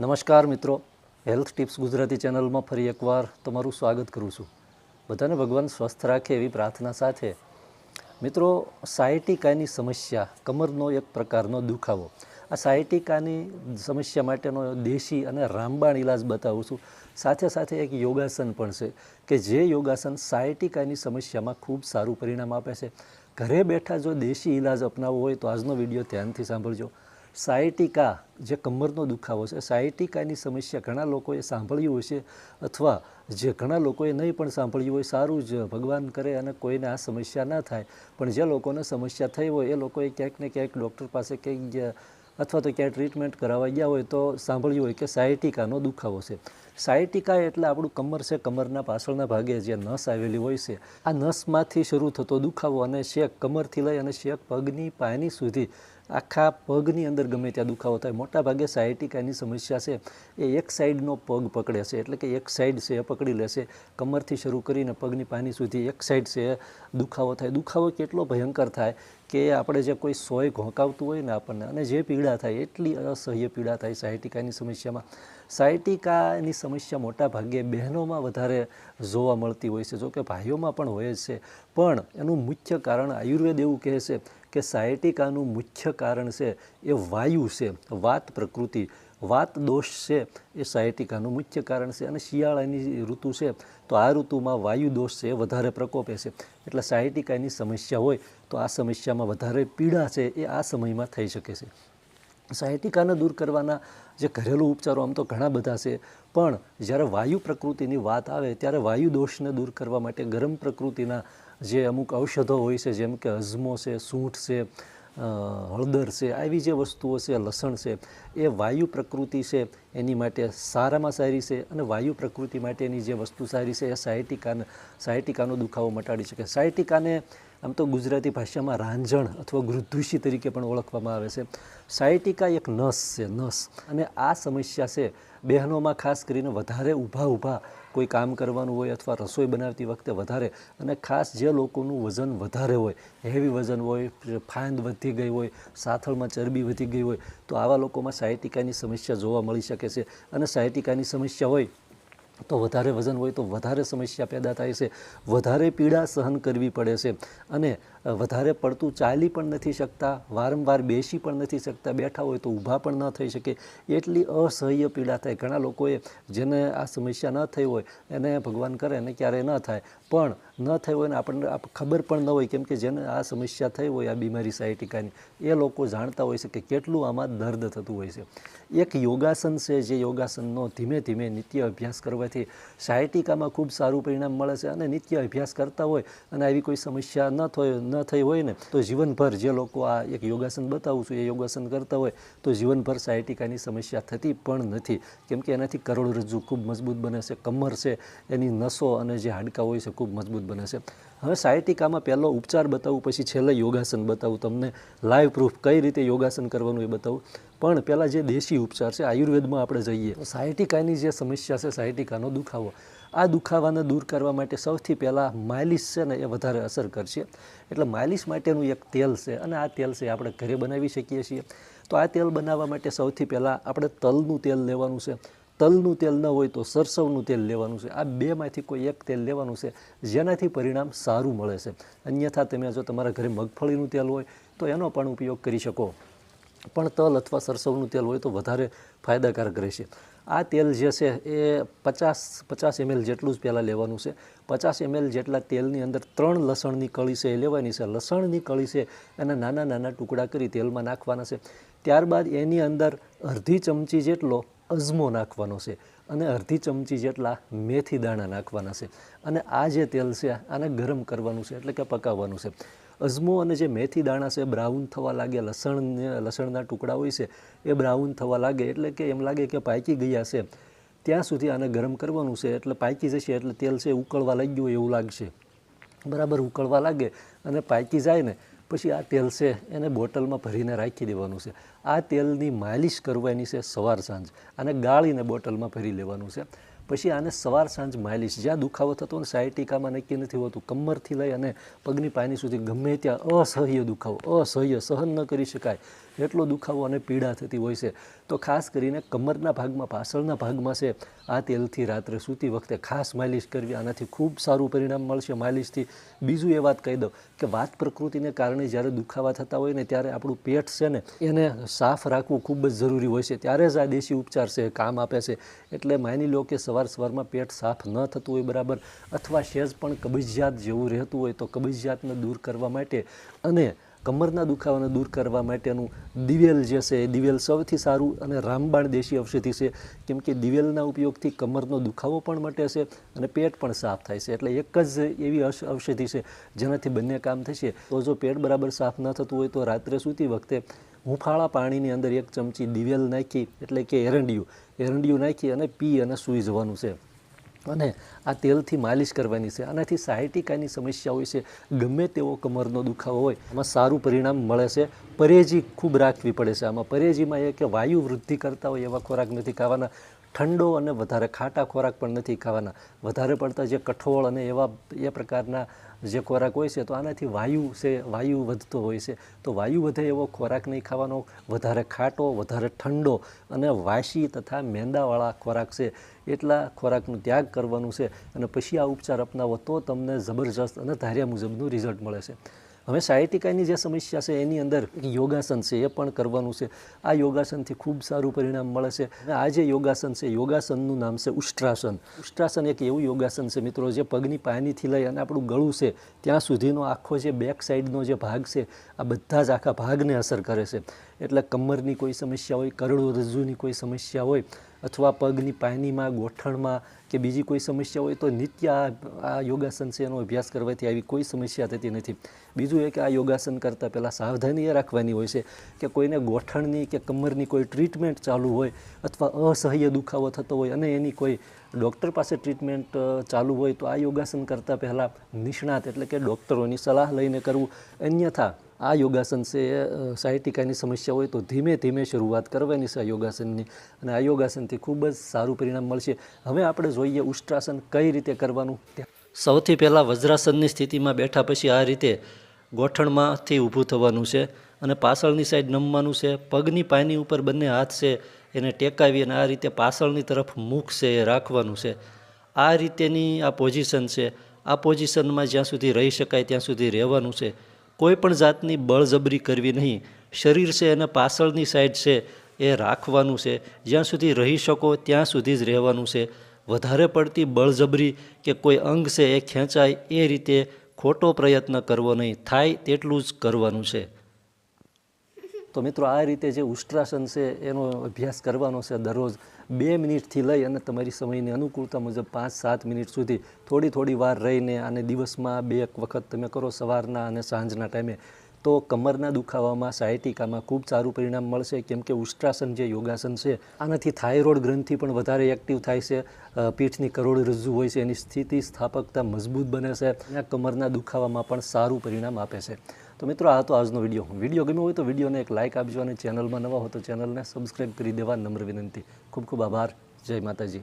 નમસ્કાર મિત્રો. Health tips Gujarati ચેનલમાં ફરી એકવાર તમારું સ્વાગત કરું છું. બધાને ભગવાન સ્વસ્થ રાખે એવી પ્રાર્થના સાથે. મિત્રો સાયટિકાની સમસ્યા કમરનો એક પ્રકારનો દુખાવો. આ સાયટિકાની સમસ્યા માટેનો દેશી અને રામબાણ ઇલાજ બતાવું છું. સાથે સાથે એક યોગાસન પણ છે કે જે યોગાસન સાયટિકાની સમસ્યામાં ખૂબ સારું પરિણામ આપે છે. ઘરે બેઠા જો દેશી ઇલાજ અપનાવવો હોય તો આજનો વીડિયો ધ્યાનથી સાંભળજો. સાયટિકા જે કમરનો દુખાવો છે, સાયટિકાની સમસ્યા ઘણા લોકોએ સાંભળ્યું હશે અથવા જે ઘણા લોકોએ નહીં પણ સાંભળ્યું હોય, સારું જ ભગવાન કરે અને કોઈને આ સમસ્યા ના થાય. પણ જે લોકોને સમસ્યા થઈ હોય, એ લોકોએ ક્યાંક ને ક્યાંક ડૉક્ટર પાસે ગયા અથવા તો ક્યાંય ટ્રીટમેન્ટ કરાવવા ગયા હોય તો સાંભળ્યું હોય કે સાયટિકાનો દુખાવો છે. સાયટિકા એટલે આપણું કમર છે, કમરના પાછળના ભાગે જે નસ આવેલી હોય છે. આ નસમાંથી શરૂ થતો દુખાવો અને શેક, કમરથી લઈ અને શેક પગની પાયની સુધી આખા પગની અંદર ગમે ત્યાં દુખાવો થાય. મોટા ભાગે સાયટિકાની સમસ્યા છે, એ એક સાઈડનો પગ પકડે છે, એટલે કે એક સાઈડ છે એ પકડી લેશે કમરથી શરૂ કરીને પગની પાની સુધી એક સાઈડ છે દુખાવો થાય. દુખાવો કેટલો ભયંકર થાય કે આપણે જે કોઈ સોય ઘોંકાવતું હોય ને આપણને, અને જે પીડા થાય, એટલી અસહ્ય પીડા થાય સાયટિકાની સમસ્યામાં. સાયટિકાની સમસ્યા મોટા ભાગે બહેનોમાં વધારે જોવા મળતી હોય છે, જો કે ભાઈઓમાં પણ હોય છે. પણ એનું મુખ્ય કારણ આયુર્વેદ એવું કહે છે કે સાયટિકાનું મુખ્ય કારણ છે એ વાયુ છે, વાત પ્રકૃતિ. વાત દોષ છે, એ સાયટિકાનું મુખ્ય કારણ છે અને શિયાળાની ઋતુ છે, તો આ ઋતુમાં વાયુ દોષ છે, એ વધારે પ્રકોપે છે. એટલે સાયટિકાની સમસ્યા હોય, તો આ સમસ્યામાં વધારે પીડા છે, એ આ સમયમાં થઈ શકે છે. સાયટિકાને દૂર કરવાના જે ઘરેલું ઉપચારો, આમ તો ઘણા બધા છે, પણ જ્યારે વાયુ પ્રકૃતિની વાત આવે, ત્યારે વાયુ દોષને દૂર કરવા માટે ગરમ પ્રકૃતિના જે અમુક ઔષધો હોય છે, જેમ કે અજમો છે, સૂંઠ છે હળદર છે, આવી જે વસ્તુઓ છે, લસણ છે, એ વાયુ પ્રકૃતિ છે, એની માટે સારામાં સારી છે અને વાયુ પ્રકૃતિ માટેની જે વસ્તુ સારી છે એ સાયટિકાને, સાયટિકાનો દુખાવો મટાડી શકે. સાયટિકાને આમ તો ગુજરાતી ભાષામાં રાંઝણ અથવા ગૃધુષી તરીકે પણ ઓળખવામાં આવે છે. સાયટિકા એક નસ છે, નસ. અને આ સમસ્યા છે, બહેનોમાં ખાસ કરીને વધારે ઊભા ઊભા કોઈ કામ કરવાનું હોય અથવા રસોઈ બનાવતી વખતે વધારે, અને ખાસ જે લોકોનું વજન વધારે હોય હેવી વજન હોય ફાંદ વધી ગઈ હોય, સાથળમાં ચરબી વધી ગઈ હોય, તો આવા લોકોમાં સાયટિકાની સમસ્યા જોવા મળી શકે છે. અને સાયટિકાની સમસ્યા હોય તો વધારે વજન હોય તો વધારે સમસ્યા પેદા થાય છે. વધારે પીડા સહન કરવી પડે છે. અને વધારે પડતું ચાલી પણ નથી શકતા, વારંવાર બેસી પણ નથી શકતા, બેઠા હોય તો ઊભા પણ ન થઈ શકે. એટલી અસહ્ય પીડા થાય. ઘણા લોકોએ જેને આ સમસ્યા ન થઈ હોય, એને ભગવાન કરે એને ક્યારેય ન થાય. પણ ન થઈ હોય ને આપણને ખબર પણ ન હોય કેમ કે જેને આ સમસ્યા થઈ હોય, આ બીમારી સાયટિકાની, એ લોકો જાણતા હોય છે કે કેટલું આમાં દર્દ થતું હોય છે. એક યોગાસન છે જે યોગાસનનો ધીમે ધીમે નિત્ય અભ્યાસ કરવાથી સાયટિકામાં ખૂબ સારું પરિણામ મળે છે અને નિત્ય અભ્યાસ કરતા હોય અને આવી કોઈ સમસ્યા ન થઈ ન થઈ હોય ને, તો જીવનભર જે લોકો આ એક યોગાસન બતાવું છું, એ યોગાસન કરતા હોય, તો જીવનભર સાયટિકાની સમસ્યા થતી પણ નથી. કેમ કે એનાથી કરોડરજ્જુ ખૂબ મજબૂત બને છે, કમર છે, એની નસો અને જે હાડકાં હોય છે ખૂબ મજબૂત બને છે. હવે સાયટિકામાં પહેલો ઉપચાર બતાવું, પછી છેલ્લે યોગાસન બતાવું, તમને લાઈવ પ્રૂફ કઈ રીતે યોગાસન કરવાનું એ બતાવું. પણ પહેલાં જે દેશી ઉપચાર છે, આયુર્વેદમાં આપણે જઈએ. સાયટિકાની જે સમસ્યા છે સાયટિકાનો દુખાવો. આ દુખાવાને દૂર કરવા માટે સૌથી પહેલાં માલિશ છે ને એ વધારે અસર કરશે. એટલે માલિશ માટેનું એક તેલ છે અને આ તેલ છે આપણે ઘરે બનાવી શકીએ છીએ. તો આ તેલ બનાવવા માટે સૌથી પહેલાં આપણે તલનું તેલ લેવાનું છે. તલનું તેલ ન હોય તો સરસવનું તેલ લેવાનું છે. આ બેમાંથી કોઈ એક તેલ લેવાનું છે, જેનાથી પરિણામ સારું મળે છે. અન્યથા તમે જો તમારા ઘરે મગફળીનું તેલ હોય તો એનો પણ ઉપયોગ કરી શકો. પણ તલ અથવા સરસવનું તેલ હોય તો વધારે ફાયદાકારક રહેશે. આ તેલ જે છે એ પચાસ પચાસ એમએલ જેટલું જ પહેલાં લેવાનું છે. પચાસ એમએલ જેટલા તેલની અંદર ત્રણ લસણની કળી છે એ લેવાની છે. લસણની કળી છે એના નાના નાના ટુકડા કરી તેલમાં નાખવાના છે. ત્યારબાદ એની અંદર અડધી ચમચી જેટલો અજમો નાખવાનો છે અને અડધી ચમચી જેટલા મેથી દાણા નાખવાના છે. અને આ જે તેલ છે આને ગરમ કરવાનું છે, એટલે કે પકાવવાનું છે. અજમો અને જે મેથી દાણા છે બ્રાઉન થવા લાગે, લસણ લસણના ટુકડા હોય છે, એ બ્રાઉન થવા લાગે, એટલે કે એમ લાગે કે પાકી ગયા છે. ત્યાં સુધી આને ગરમ કરવાનું છે, એટલે પાકી જશે, એટલે તેલ છે ઉકળવા લાગ્યું હોય એવું લાગશે. બરાબર ઉકળવા લાગે અને પાકી જાય ને, પછી આ તેલ છે એને બોટલમાં ભરીને રાખી દેવાનું છે. આ તેલની માલિશ કરવાની છે સવાર સાંજ અને ગાળીને બોટલમાં ભરી લેવાનું છે. પછી આને સવાર સાંજ માલિશ જ્યાં દુખાવો થતો ને સાયટિકામાં નક્કી નથી હોતું. કમરથી લઈ અને પગની પાણી સુધી ગમે ત્યાં અસહ્ય દુખાવો. અસહ્ય સહન ન કરી શકાય એટલો દુખાવો અને પીડા થતી હોય છે. તો ખાસ કરીને કમરના ભાગમાં, પાછળના ભાગમાં છે. આ તેલથી રાત્રે સૂતી વખતે ખાસ માલિશ કરવી. આનાથી ખૂબ સારું પરિણામ મળશે માલિશથી બીજું એ વાત કહી દઉં કે વાત પ્રકૃતિને કારણે જ્યારે દુખાવા થતા હોય ને ત્યારે આપણું પેટ છે ને એને સાફ રાખવું ખૂબ જ જરૂરી હોય છે. ત્યારે જ આ દેશી ઉપચાર છે, કામ આપે છે. એટલે માની લો કે સવાર સવારમાં પેટ સાફ ન થતું હોય બરાબર, અથવા શેઝ પણ કબજિયાત જેવું રહેતું હોય તો કબજિયાતને દૂર કરવા માટે અને કમરના દુખાવાને દૂર કરવા માટેનું દિવેલ જે છે દિવેલ સૌથી સારું અને રામબાણ દેશી ઔષધિ છે. કેમ કે દિવેલના ઉપયોગથી કમરનો દુખાવો પણ મટે છે અને પેટ પણ સાફ થાય છે. એટલે એક જ એવી ઔષ- ઔષધિ છે જેનાથી બંને કામ થશે. તો જો પેટ બરાબર સાફ ન થતું હોય તો રાત્રે સૂતી વખતે હુંફાળા પાણીની અંદર એક ચમચી દિવેલ નાખી, એટલે કે એરંડિયું એરંડિયું નાખી અને પી અને સૂઈ જવાનું છે. અને આ તેલથી માલિશ કરવાની છે. આનાથી સાયટિકાની સમસ્યા હોય છે. ગમે તેવો કમરનો દુખાવો હોય એમાં સારું પરિણામ મળે છે. પરેજી ખૂબ રાખવી પડે છે. આમાં પરેજીમાં એ કે વાયુ વૃદ્ધિ કરતા હોય એવા ખોરાક નથી ખાવાના. ઠંડો અને વધારે ખાટા ખોરાક પણ નથી ખાવાના. વધારે પડતા જે કઠોળ અને એવા, એ પ્રકારના જે ખોરાક હોય છે, તો આનાથી વાયુ છે, વાયુ વધતો હોય છે. તો વાયુ વધે એવો ખોરાક નહીં ખાવાનો. વધારે ખાટો, વધારે ઠંડો અને વાસી તથા મેંદાવાળા ખોરાક છે. એટલા ખોરાકનું ત્યાગ કરવાનું છે અને પછી આ ઉપચાર અપનાવો તો તમને જબરજસ્ત અને ધાર્યા મુજબનું રિઝલ્ટ મળે છે. હવે સાયટિકાની જે સમસ્યા છે, એની અંદર યોગાસન છે, એ પણ કરવાનું છે. આ યોગાસનથી ખૂબ સારું પરિણામ મળે છે. આ જે યોગાસન છે, યોગાસનનું નામ છે ઉષ્ટ્રાસન. ઉષ્ટ્રાસન એક એવું યોગાસન છે મિત્રો, જે પગની પાનીથી લઈ અને આપણું ગળું છે, ત્યાં સુધીનો આખો જે બેક સાઈડનો જે ભાગ છે, આ બધા જ આખા ભાગને અસર કરે છે. એટલે કમરની કોઈ સમસ્યા હોય કરોડરજ્જુની કોઈ સમસ્યા હોય અથવા પગની પાનીમાં ગોઠણમાં કે બીજી કોઈ સમસ્યા હોય તો નિત્ય આ યોગાસન છે એનો અભ્યાસ કરવાથી આવી કોઈ સમસ્યા થતી નથી. બીજું એ કે આ યોગાસન કરતાં પહેલાં સાવધાની એ રાખવાની હોય છે કે કોઈને ગોઠણની કે કમરની કોઈ ટ્રીટમેન્ટ ચાલુ હોય અથવા અસહ્ય દુખાવો થતો હોય અને એની કોઈ ડૉક્ટર પાસે ટ્રીટમેન્ટ ચાલુ હોય તો આ યોગાસન કરતાં પહેલાં નિષ્ણાત એટલે કે ડૉક્ટરોની સલાહ લઈને કરવું. અન્યથા આ યોગાસન છે સાયટિકાની સમસ્યા હોય તો ધીમે ધીમે શરૂઆત કરવાની છે આ યોગાસનની. અને આ યોગાસનથી ખૂબ જ સારું પરિણામ મળશે. હવે આપણે જોઈએ ઉષ્ટ્રાસન કઈ રીતે કરવાનું. સૌથી પહેલાં વજ્રાસનની સ્થિતિમાં બેઠા પછી આ રીતે ગોઠણમાંથી ઊભું થવાનું છે અને પાછળની સાઈડ નમવાનું છે. પગની પાની ઉપર બંને હાથ છે, એને ટેકાવી અને આ રીતે પાછળની તરફ મુખ છે એ રાખવાનું છે. આ રીતેની આ પોઝિશન છે. આ પોઝિશનમાં જ્યાં સુધી રહી શકાય ત્યાં સુધી રહેવાનું છે. કોઈ પણ જાતની બળજબરી કરવી નહીં. શરીર છે અને પાછળની સાઈડ છે એ રાખવાનું છે. જ્યાં સુધી રહી શકો ત્યાં સુધી જ રહેવાનું છે. વધારે પડતી બળજબરી કે કોઈ અંગ છે એ ખેંચાય એ રીતે ખોટો પ્રયત્ન કરવો નહીં. થાય તેટલું જ કરવાનું છે. તો મિત્રો આ રીતે જે ઉષ્ટ્રાસન છે, એનો અભ્યાસ કરવાનો છે દરરોજ બે મિનિટથી લઈ અને તમારી સમયની અનુકૂળતા મુજબ પાંચ સાત મિનિટ સુધી થોડી થોડી વાર રહીને અને દિવસમાં બે એક વખત તમે કરો સવારના અને સાંજના ટાઈમે, તો કમરના દુખાવામાં, સાયટિકામાં ખૂબ સારું પરિણામ મળશે. કેમ કે ઉષ્ટ્રાસન જે યોગાસન છે, આનાથી થાઇરોઇડ ગ્રંથિ પણ વધારે એક્ટિવ થાય છે. પીઠની પીઠની કરોડરજ્જુ હોય છે, એની સ્થિતિ સ્થાપકતા મજબૂત બને છે અને કમરના દુખાવામાં પણ સારું પરિણામ આપે છે. તો મિત્રો, આ તો આજનો વીડિયો. વીડિયો ગમ્યો હોય તો વિડીયોને એક લાઇક આપજો અને ચેનલમાં નવા હો તો ચેનલને સબસ્ક્રાઈબ કરી દેવા નમ્ર વિનંતી. ખૂબ ખૂબ આભાર. જય માતાજી.